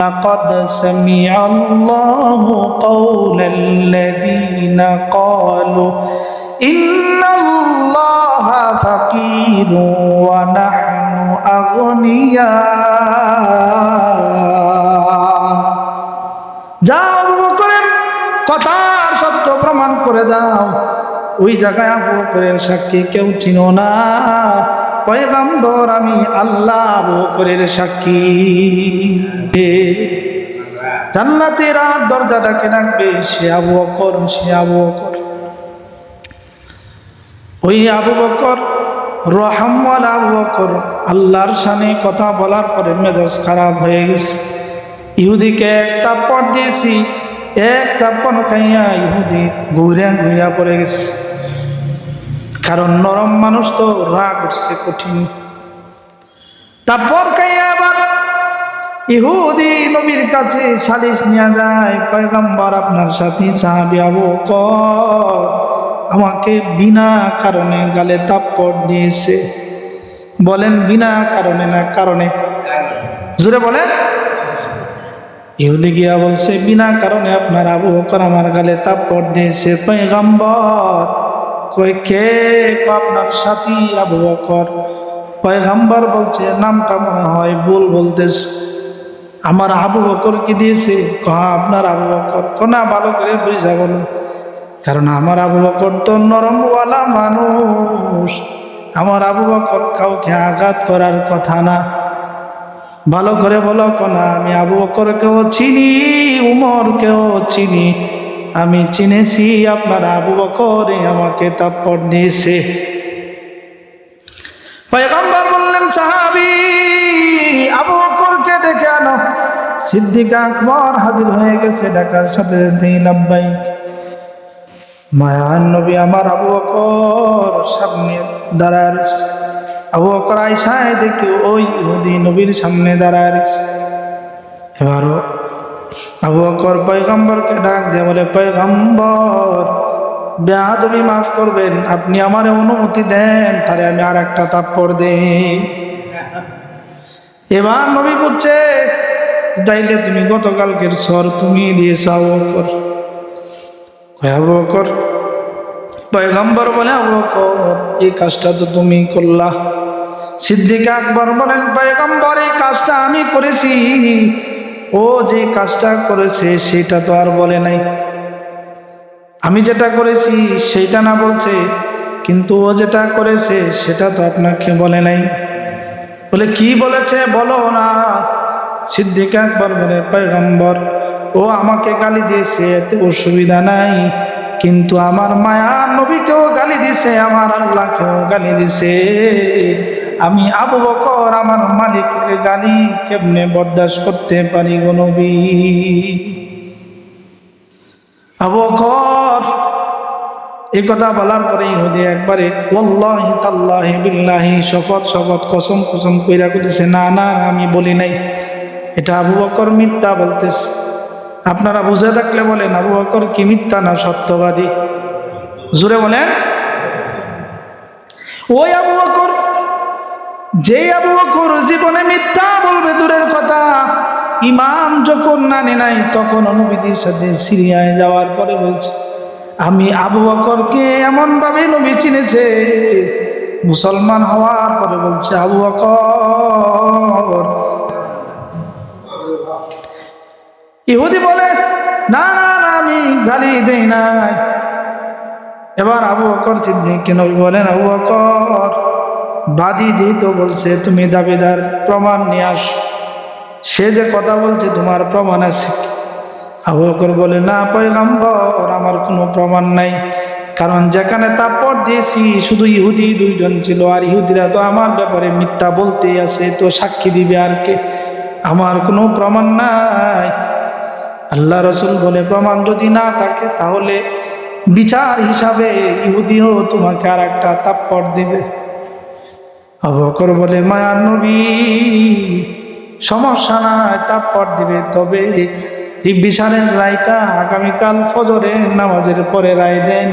لقد سمع الله قول الذين قالوا إن الله فقير ونحن أغنياء যাও আবু বকরের কথার সত্য প্রমাণ করে দাও ওই জায়গায় আবু বকরের সাক্ষী কেউ চিনো না পয়গাম্বর, আমি আল্লাহ বকরের সাক্ষী। জান্নাতের আর দরজাটাকে ডাকবে সে আবু বকর, সে আবু বকর। ওই আবু বকর রহমওয়াল আবু বকর, আল্লাহর সামনে কথা বলার পরে মেজাজ খারাপ হয়ে গেছে। ইহুদিকে এক তাপ্পর দিয়েছি, এক তাপ্পর খাইয়া ইহুদি ঘুরে ঘুরিয়া পড়ে গেছে। কারণ নরম মানুষ তো রাগ উঠছে কঠিন। তারপর খাইয়া আবার ইহুদি নবীর কাছে সালিশ নিয়ে যায়, পয়গম্বর, আপনার সাথে সাহাবি আবু আমাকে বিনা কারণে গালে তাপ্পর দিয়েছে। বলেন, বিনা কারণে না, কারণে। জুড়ে বলেন। ইহুদি গিয়া বলছে, বিনা কারণে আপনার আবু বকর আমার গালে তাপ্পর দিয়েছে, পয়গাম্বর। কই কে আপনার সাথী আবু বকর? পয়গাম্বর বলছে, নামটা মনে হয় ভুল বলতেছ। আমার আবু বকর কি দিয়েছে? কহা, আপনার আবু বকর। কোনা ভালো করে বুঝা বলো কারণ আমার আবু বকর তো নরমওয়ালা মানুষ। আমার আবু বকর কাউকে আঘাত করার কথা না। ভালো করে বলো কোনা আমি আবু বকরকেও চিনি, উমরকেও চিনি। আমি চিনেছি আপনার আবু বকরে আমাকে তাপ্পর দিয়েছে পয়গম্বর বললেন, সাহাবি, আবু বকরকে ডেকে আনো সিদ্দিক আকবর হাজির হয়ে গেছে ডাকার সাথে লাভবাইক মায়ান নবী আমার আবু বকর সামনে দাঁড়ায় রয়েছে। আবু বকর আইসায় দেখি ওই নবীর সামনে দাঁড়ায় রয়েছে। এবারও আবু বকর পয়গম্বরকে ডাক দিয়ে বলে, পয়গম্বর বেহাদবি মাফ করবেন, আপনি আমার অনুমতি দেন, তাহলে আমি আর একটা তাপ্পড় দেই। এবার নবী বুঝছে তাইলে তুমি গতকালকের স্বর তুমি দিয়েছ আবু কয়, আবু বকর? পয়গম্বর বলে, আবু বকর, এই কাজটা তো তুমি করলা। সিদ্দিক আকবর বলেন, পয়গম্বর, এই কাজটা আমি করেছি। ও যে কাজটা করেছে সেটা তো আর বলে নাই। আমি যেটা করেছি সেইটা না বলছে, কিন্তু ও যেটা করেছে সেটা তো আপনাকে বলে নাই। বলে, কি বলেছে বলো না? সিদ্দিক আকবর বলে, পয়গম্বর, ও আমাকে গালি দিয়েছে, এতে অসুবিধা নাই, কিন্তু আমার মায়া নবীকেও গালি দিছে আমার আল্লাহকেও গালি দিছে আমি আবু বকর, আমার মালিকের গালি কেমনে বরদাস্ত করতে পারি গো নবী? আবু বকর, এই কথা বলার পরে ইহুদি একবারে ওল্লাহি তাল্লাহি বিল্লাহি, শপথ শপথ, কসম কসম কইরা কইতেছে, না না, আমি বলি নাই। এটা আবু বকর মিথ্যা বলতেছে। আপনারা বুঝে থাকলে বলেন, আবু বকর কি মিথ্যা না সত্যবাদী? জুড়ে বলেন। ওই আবু বকর যে আবু বকর জীবনে মিথ্যা বলবে দূরের কথা ইমান যখন নানে নাই, তখন অনুভূতির সাথে সিরিয়ায় যাওয়ার পরে বলছে, আমি আবু বকরকে এমনভাবে নবী চিনেছে, মুসলমান হওয়ার পরে বলছে, আবু বকর। ইহুদি বলে, না না না, আমি গালি দেই নাই। এবার আবু বকর সিদ্দিক কেন বলেন, আবু বকর বাদী যেহেতু বলছে, তুমি দাবিদার, প্রমাণ নিয়ে আস। সে যে কথা বলছে, তোমার প্রমাণ আছে? আবু বকর বলে, না পয়গাম্বর, আমার কোনো প্রমাণ নাই। কারণ যেখানে তাপর দিয়েছি, শুধু ইহুদি দুইজন ছিল, আর ইহুদিরা তো আমার ব্যাপারে মিথ্যা বলতেই আছে, তো সাক্ষী দিবে আর কে? আমার কোনো প্রমাণ নাই। আল্লাহ রসুল বলে, প্রমাণ যদি না থাকে, তাহলে বিচার হিসাবে ইহুদিও তোমাকে আর একটা তাপ্পর দিবে। আবকর বলে মায়ার নবী, সমস্যা নাই, তাপ্পর দিবে তবে। এই বিশালের রায়টা আগামীকাল ফজরের নামাজের পরে রায় দেন।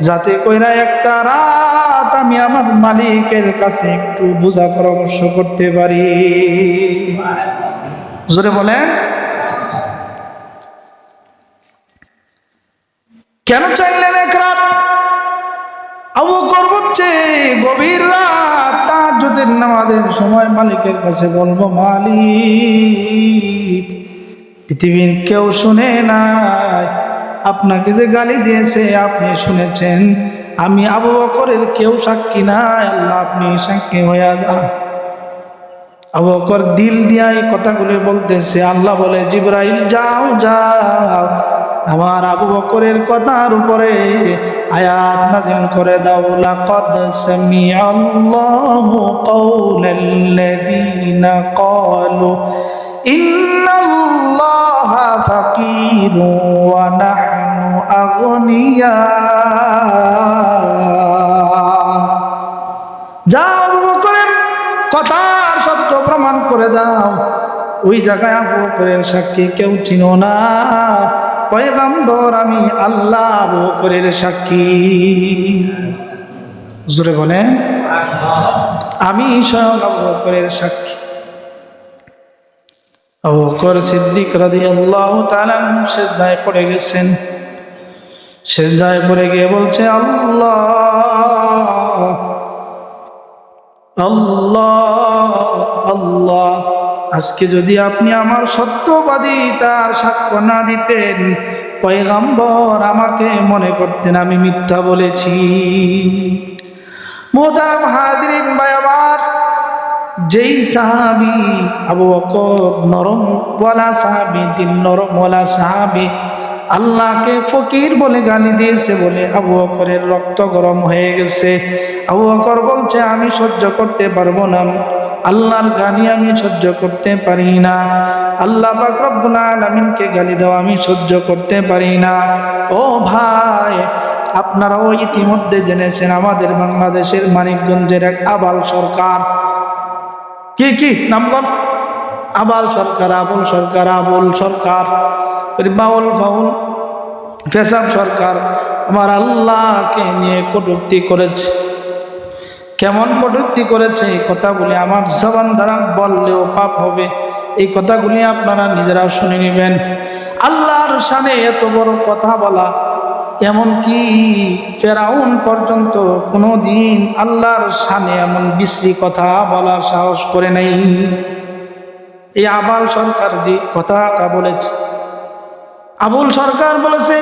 যাতে কইরা একটা রাত আমি আমার মালিকের কাছে একটু বোঝা পরামর্শ করতে পারি। জোরে বলেন। কেন চাইলেন এক রাত? আবু করবচ্ছে গভীর রাত তাহাজ্জুদের নামাজের সময় মালিকের কাছে বলব, মালিক, পৃথিবীর কেউ শুনে নাই। আপনাকে যে গালি দিয়েছে, আপনি শুনেছেন। আমি আবু বকরের কেউ সাক্ষী নাই, আল্লাহ আপনি সাক্ষী হইয়া যান। আবু বকর দিল দিয়া এই কথাগুলি বলতেছে। আল্লাহ বলে, জিব্রাইল, যাও যাও। আমার আবু বকরের কথার উপরে আয়াত নাজিল করে দাও, লাকাদ সামিআল্লাহু কাওলাল্লাযীনা ক্বালু, ইন্নাল্লাহা ফাকীরু ওয়া নাহনু আগনিয়া। যাও আবু বকরের কথার সত্য প্রমাণ করে দাও, ওই জায়গায় আবু বকরের সাক্ষী কেউ চিনো না। পয়গাম্বর, আমি আল্লাহ বকরের সাক্ষী। জোরে বলে আমি স্বয়ং আবু বকরের সাক্ষী। আবু বকর সিদ্দিক রাদিয়াল্লাহু তাআলা সেজদায় পড়ে গেছেন। সেজদায় পড়ে গিয়ে বলছে, আল্লাহ আল্লাহ আল্লাহ। আজকে যদি আপনি আমার সত্যবাদী তার সাক্ষ্য না দিতেন, পয়গাম্বর আমাকে মনে করতেন আমি মিথ্যা বলেছি। মোহতারাম হাজরিন আমার, যেই সাহাবি আবু বকর নরম ওয়ালা সাহাবি, দিন নরম ওয়ালা সাহাবি, আল্লাহকে ফকির বলে গালি দিয়েছে বলে আবু অকরের রক্ত গরম হয়ে গেছে। আবু অকর বলছে, আমি সহ্য করতে পারব না। আল্লাহর গালি আমি সহ্য করতে পারি না। আল্লাহ পাক গালি দাও আমি সহ্য করতে পারি না। ও ভাই, আপনারাও ইতিমধ্যে জেনেছেন আমাদের বাংলাদেশের মানিকগঞ্জের এক আবাল সরকার। কি কি? নামগণ আবাল সরকার, আবুল সরকার আবুল সরকার। বাউল, ফাউল ফেসাব সরকার। আমার আল্লাহকে নিয়ে কটুক্তি করেছে। কেমন কটুক্তি করেছে এই কথাগুলি আমার জবান দ্বারা বললেও পাপ হবে। এই কথাগুলি আপনারা নিজেরা শুনে নেবেন। আল্লাহর সামনে এত বড় কথা বলা এমনকি ফেরাউন পর্যন্ত কোনো দিন আল্লাহর সামনে এমন বিশ্রী কথা বলার সাহস করে নেই? এই আবাল সরকার যে কথাটা বলেছে, আবুল সরকার বলেছে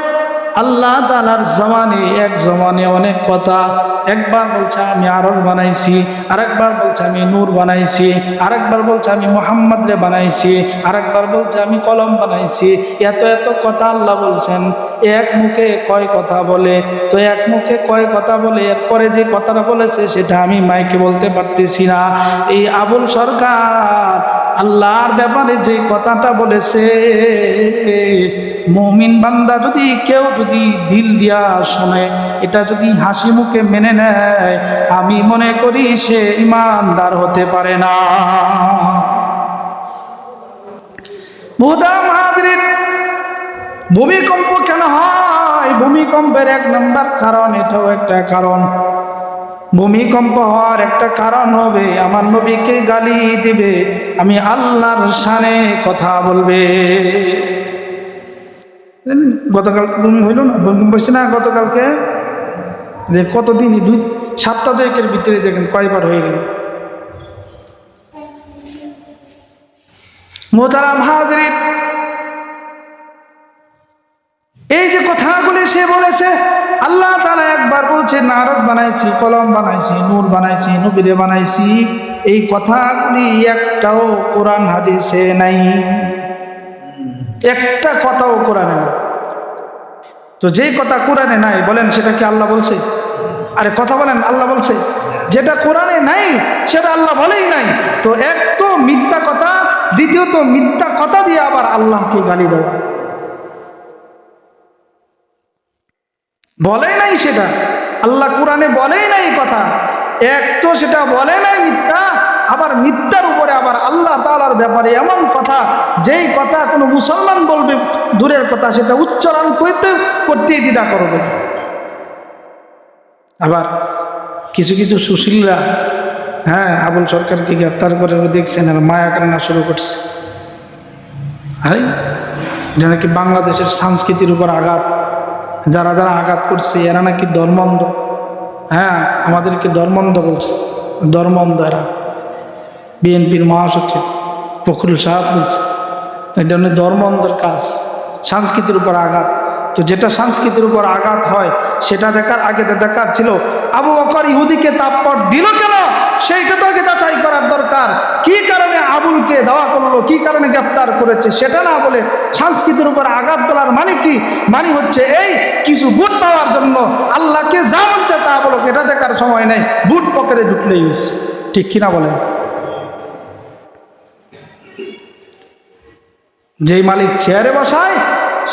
আল্লাহ তালার জমানে এক জমানে অনেক কথা। একবার বলছে, আমি আরস বানাইছি। আরেকবার বলছে, আমি নূর বানাইছি। আরেকবার বলছে, আমি মোহাম্মদ রে বানাইছি। আরেকবার বলছে, আমি কলম বানাইছি। এত এত কথা আল্লাহ বলছেন। এক মুখে কয় কথা বলে। তো এক মুখে কয় কথা বলে, এরপরে যে কথাটা বলেছে, সেটা আমি মাইকে বলতে পারতেছি না। এই আবুল সরকার আল্লাহর ব্যাপারে যে কথাটা বলেছে, মমিন বান্দা যদি কেউ যদি দিল দিয়া শোনে, এটা যদি হাসি মুখে মেনে নেয়, আমি মনে করি সে ইমানদার হতে পারে না। ভূমিকম্প কেন হয়? ভূমিকম্পের এক নম্বর কারণ, এটাও একটা কারণ। ভূমিকম্প হওয়ার একটা কারণ হবে, আমার নবীকে গালি দিবে, আমি আল্লাহর সানে কথা বলবে। গতকাল ভূমি হইল না? ভূমিকম্প হয়েছে না গতকালকে? যে কতদিন, দুই সাতটা দুয়েকের ভিতরে দেখেন, কয়বার হয়ে গেল। মোতারাম হাজরিন এই যে কথাগুলি সে বলেছে আল্লাহ তালা একবার বলছে, নারদ বানাইছি, কলম বানাইছি, নূর বানাইছি, নবীরে বানাইছি। এই কথাগুলি একটাও কোরআন হাদিসে নাই। একটা কথাও কোরআনে না তো যেই কথা কোরআনে নাই, বলেন সেটা কি আল্লাহ বলছে? আরে কথা বলেন, আল্লাহ বলছে। যেটা কোরআনে নাই, সেটা আল্লাহ বলেই নাই। তো এক তো মিথ্যা কথা, দ্বিতীয়ত মিথ্যা কথা দিয়ে আবার আল্লাহকে গালি দেওয়া। বলেই নাই সেটা। আল্লাহ কোরআনে বলেই নাই কথা। এক তো সেটা বলে নাই মিথ্যা, আবার মিথ্যার উপরে আবার আল্লাহ তালার ব্যাপারে এমন কথা, যেই কথা কোনো মুসলমান বলবে, দূরের কথা সেটা উচ্চারণ করতে, করতেই দ্বিধা করবে। আবার কিছু কিছু সুশীলরা হ্যাঁ আবুল সরকারকে গ্রেপ্তার করে দেখছেন, আর মায়া কান্না শুরু করছে। হ্যাঁ এটা নাকি বাংলাদেশের সংস্কৃতির উপর আঘাত। যারা যারা আঘাত করছে, এরা নাকি ধর্মন্ধ। হ্যাঁ আমাদেরকে ধর্মন্ধ বলছে। ধর্মন্ধ এরা। বিএনপির মহাসচিব ফখরুল সাহেব বলছে এটা হলো ধর্মন্ধের কাজ, সংস্কৃতির উপর আঘাত। তো যেটা সংস্কৃতির উপর আঘাত হয়, সেটা দেখার আগে তো দেখার ছিল, আবু বকর ইহুদিকে তাপ্পর দিল কেন? সেইটা তো আগে যাচাই করার দরকার। কি কারণে আবুলকে দেওয়া করল, কি কারণে গ্রেফতার করেছে, সেটা না বলে সংস্কৃতির উপর আঘাত তোলার মানে কি? মানে হচ্ছে এই কিছু বুট পাওয়ার জন্য আল্লাহকে যা মন চায় তা বলো এটা দেখার সময় নেই। বুট পকেটে ঢুকলেই ঠিক কিনা বলেন? যেই মালিক চেয়ারে বসায়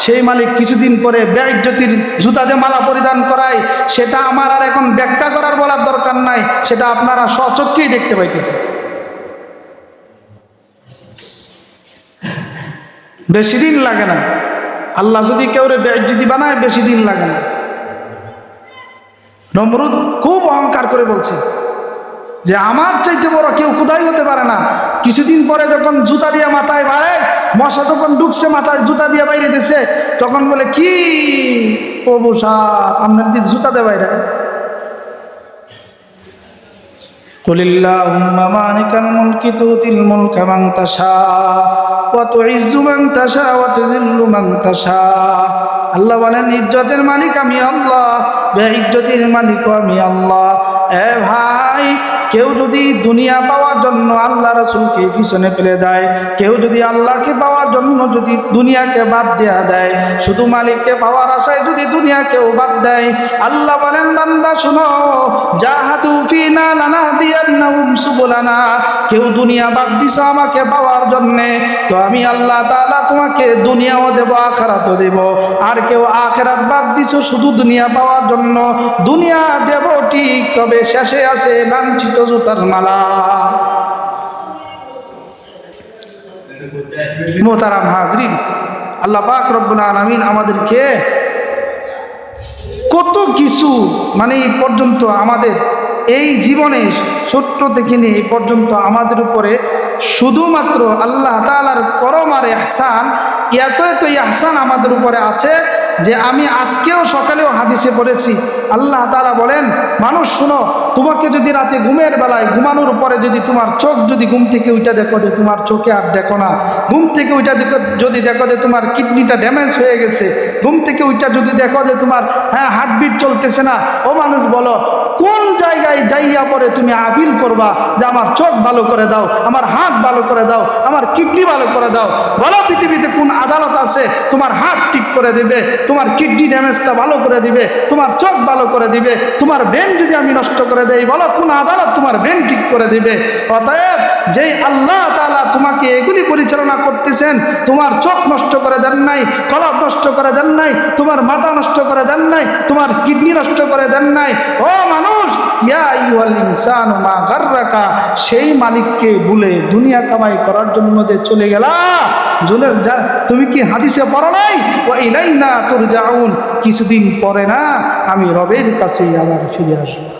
সেই মালিক কিছুদিন পরে ব্যয়জ্যোতির জুতাতে মালা পরিধান করায়, সেটা আমার আর এখন ব্যাখ্যা করার বলার দরকার নাই, সেটা আপনারা স্বচক্ষেই দেখতে পাইতেছে বেশি দিন লাগে না। আল্লাহ যদি কেউ ব্যয়জ্যোতি বানায়, বেশি দিন লাগে না। নমরুদ খুব অহংকার করে বলছে যে, আমার চাইতে বড় কেউ কোথায় হতে পারে না। কিছুদিন পরে যখন জুতা দিয়ে মাথায় বাড়ে মশা যখন ঢুকছে মাথায় জুতা দিয়ে বাইরে দিছে তখন বলে কি প্রভু সাপ আপনার দিদি জুতা দিয়ে বাইরে قل اللهم مالك الملك تؤتي الملك من تشاء وتعز من تشاء وتذل من تشاء আল্লাহ বলেন ইজ্জতের মালিক আমি আল্লাহ ইজ্জতের মালিক আমি আল্লাহ এ ভাই, কেউ যদি দুনিয়া পাওয়ার জন্য আল্লাহ রসুলকে পিছনে ফেলে দেয় কেউ যদি আল্লাহকে পাওয়ার জন্য যদি দুনিয়াকে বাদ দেয়া দেয়, শুধু মালিককে পাওয়ার আশায় যদি দুনিয়াকেও বাদ দেয়, আল্লাহ বলেন, বান্দা, শুনো, জাহাদু ফিনা লানা দিয়ান্নাহুম কেউ দুনিয়া বাদ দিছো আমাকে পাওয়ার জন্যে, তো আমি আল্লাহ তাআলা তোমাকে দুনিয়াও দেব, আখেরাতও দেব। আর কেউ আখেরাত বাদ দিছো শুধু দুনিয়া পাওয়ার জন্য, দুনিয়া দেব ঠিক, তবে শেষে আছে লাঞ্ছিত জুতার মালা। মোতারাম হাজরিন, আল্লাহ পাক রব্বুল আলমিন আমাদেরকে কত কিছু মানে পর্যন্ত আমাদের এই জীবনে ছোট্ট থেকে নিয়ে পর্যন্ত আমাদের উপরে শুধুমাত্র আল্লাহ তালার করম আর এহসান এত এত ইহসান আমাদের উপরে আছে যে আমি আজকেও সকালেও হাদিসে পড়েছি। আল্লাহ তালা বলেন, মানুষ, শুনো, তোমাকে যদি রাতে ঘুমের বেলায় ঘুমানোর পরে যদি তোমার চোখ যদি ঘুম থেকে ওইটা দেখো যে তোমার চোখে আর দেখো না, ঘুম থেকে ওইটা দেখো, যদি দেখো যে তোমার কিডনিটা ড্যামেজ হয়ে গেছে, ঘুম থেকে ওইটা যদি দেখো যে তোমার হ্যাঁ হার্টবিট চলতেছে না, ও মানুষ বলো কোন জায়গায় যাইয়া পরে তুমি আপিল করবা যে আমার চোখ ভালো করে দাও, আমার হাত ভালো করে দাও, আমার কিডনি ভালো করে দাও? বলো পৃথিবীতে কোন আদালত আছে, তোমার হাত ঠিক করে দেবে, তোমার কিডনি ড্যামেজটা ভালো করে দিবে, তোমার চোখ ভালো করে দিবে, তোমার ব্রেন যদি আমি নষ্ট করে দেই, বলো কোন আদালত তোমার ব্রেন ঠিক করে দিবে? অতএব যেই আল্লাহ তালা তোমাকে এগুলি পরিচালনা করতেছেন, তোমার চোখ নষ্ট করে দেন নাই, কলব নষ্ট করে দেন নাই, তোমার মাথা নষ্ট করে দেন নাই, তোমার কিডনি নষ্ট করে দেন নাই, ও মানুষ আইয়ুহাল ইনসানু সেই মালিককে ভুলে দুনিয়া কামাই করার জন্য যে চলে গেলা। জুনের যা, তুমি কি হাদিসে পড়ো নাই? ও তোর যাউন কিছুদিন পরে না আমি রবের কাছেই আবার ফিরে আসব।